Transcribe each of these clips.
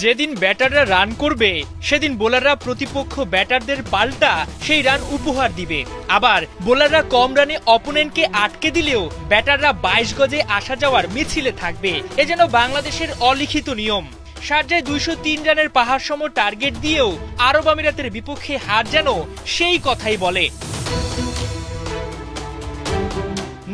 যেদিন ব্যাটাররা রান করবে, সেদিন বোলাররা প্রতিপক্ষ ব্যাটারদের পাল্টা সেই রান উপহার দিবে। আবার বোলাররা কম রানে অপোনেন্টকে আটকে দিলেও ব্যাটাররা বাইশ গজে আসা যাওয়ার মিছিলে থাকবে। এ যেন বাংলাদেশের অলিখিত নিয়ম। শারজায় দুইশো তিন রানের পাহাড় সম টার্গেট দিয়েও আরব আমিরাতের বিপক্ষে হার যেন সেই কথাই বলে।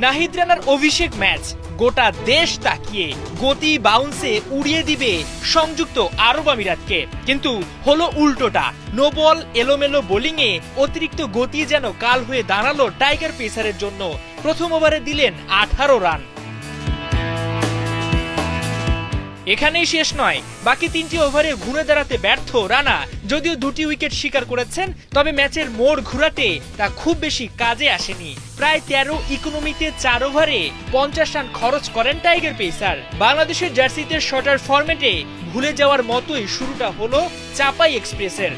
নাহিদ রানার অভিষেক ম্যাচ। গোটা দেশ তাকিয়ে গতি বাউন্সে উড়িয়ে দিবে সংযুক্ত আরব আমিরাতকে। কিন্তু হলো উল্টোটা। নো বল এলোমেলো বোলিংয়ে অতিরিক্ত গতি যেন কাল হয়ে দাঁড়াল টাইগার পেসারের জন্য। প্রথম ওভারে দিলেন আঠারো রান এখানেই শেষ নয়। বাকি তিনটি ওভারে ঘুরে দাঁড়াতে ব্যর্থ রানা। যদিও দুটি উইকেট শিকার করেছেন, তবে ম্যাচের মোড় ঘুরাতে তা খুব বেশি কাজে আসেনি। প্রায় তেরো ইকোনমিতে চার ওভারে পঞ্চাশ রান খরচ করেন টাইগার পেসার। বাংলাদেশের জার্সিতে শটার ফরম্যাটে ভুলে যাওয়ার মতোই শুরুটা হলো চাপাই এক্সপ্রেসের।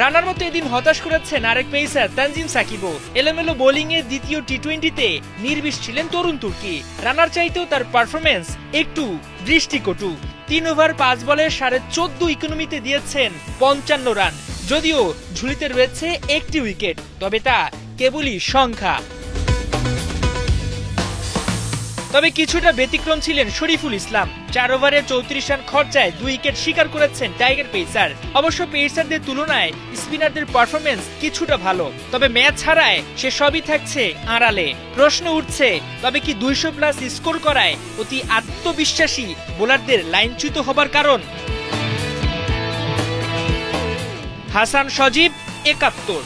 রানার মতো এদিন হতাশ করেছেন আরেক পেসার তানজিম সাকিবও। এলোমেলো বোলিং এর দ্বিতীয় টি টোয়েন্টিতে নির্বিষ ছিলেন তরুণ তুর্কি। রানার চাইতেও তার পারফরমেন্স একটু দৃষ্টিকটু। তিন ওভার পাঁচ বলে সাড়ে চোদ্দ ইকোনমিতে দিয়েছেন পঞ্চান্ন রান। যদিও ঝুলিতে রয়েছে একটি উইকেট তবে তা কেবলই সংখ্যা। তবে কিছুটা ব্যতিক্রম ছিলেন শরীফুল ইসলাম। চার ওভারে চৌত্রিশ রান খরচায় দুই উইকেট শিকার করেছেন টাইগার পেসার। অবশ্য পেসারদের তুলনায় স্পিনারদের পারফরমেন্স কিছুটা ভালো। তবে ম্যাচ হারায় সে সবই থাকছে আড়ালে। প্রশ্ন উঠছে, তবে কি দুইশো প্লাস স্কোর করায় অতি আত্মবিশ্বাসী বোলারদের লাইনচ্যুত হবার কারণ? হাসান সজীব, একাত্তর।